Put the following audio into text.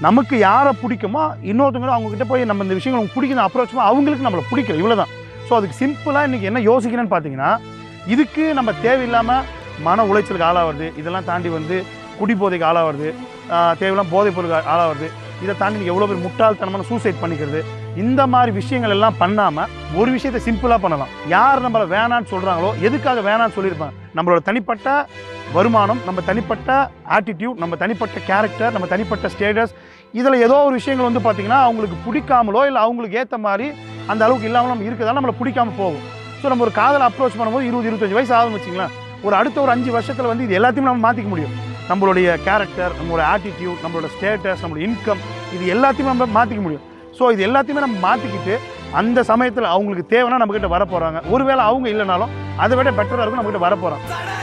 நமக்கு யாரை பிடிக்குமோ இன்னொருத்தவங்க அவங்கக்கிட்ட போய் நம்ம இந்த விஷயங்கள் உங்களுக்கு பிடிக்குது அப்ரோச் அவங்களுக்கு நம்மளை பிடிக்கல இவ்வளோ தான் ஸோ அதுக்கு சிம்பிளாக இன்றைக்கி என்ன யோசிக்கிறேன்னு பார்த்தீங்கன்னா இதுக்கு நம்ம தேவையில்லாமல் மன உளைச்சலுக்கு ஆளாகிறது இதெல்லாம் தாண்டி வந்து குடிபோதைக்கு ஆளாகிறது தேவையில்லாம் தேவையில்லாம போதைப் பொருளுக்கு ஆளாகிறது இதை தாண்டி நீங்கள் எவ்வளோ பேர் முட்டாள்தனமான சூசைட் பண்ணிக்கிறது இந்த மாதிரி விஷயங்கள் எல்லாம் பண்ணாமல் ஒரு விஷயத்தை சிம்பிளாக பண்ணலாம். யார் நம்மளை வேணான்னு சொல்கிறாங்களோ எதுக்காக வேணான்னு சொல்லியிருப்பாங்க? நம்மளோட தனிப்பட்ட வருமானம் நம்ம தனிப்பட்ட ஆட்டிடியூட் நம்ம தனிப்பட்ட கேரக்டர் நம்ம தனிப்பட்ட ஸ்டேட்டஸ் இதில் ஏதோ ஒரு விஷயங்கள் வந்து பார்த்திங்கன்னா அவங்களுக்கு பிடிக்காமலோ இல்லை அவங்களுக்கு ஏற்ற மாதிரி அந்த அளவுக்கு இல்லாமல் நம்ம இருக்கிறதால நம்மளை பிடிக்காம போகும். ஸோ நம்ம ஒரு காதல் அப்ரோச் பண்ணும்போது இருபது இருபத்தஞ்சு வயசு ஆகும் வச்சிங்களேன் ஒரு அடுத்த ஒரு அஞ்சு வருஷத்தில் வந்து இது எல்லாத்தையும் நம்ம மாற்றிக்க முடியும். நம்மளுடைய கேரக்டர் நம்மளோட ஆட்டிடியூட் நம்மளோட ஸ்டேட்டஸ் நம்மளோட இன்கம் இது எல்லாத்தையுமே நம்ம மாற்றிக்க முடியும். ஸோ இது எல்லாத்தையுமே நம்ம மாற்றிக்கிட்டு அந்த சமயத்தில் அவங்களுக்கு தேவைன்னா நம்மக்கிட்ட வர போகிறாங்க ஒருவேளை அவங்க இல்லைனாலும் அதை விட பெட்டராக இருக்கும் நம்மக்கிட்ட வர போகிறாங்க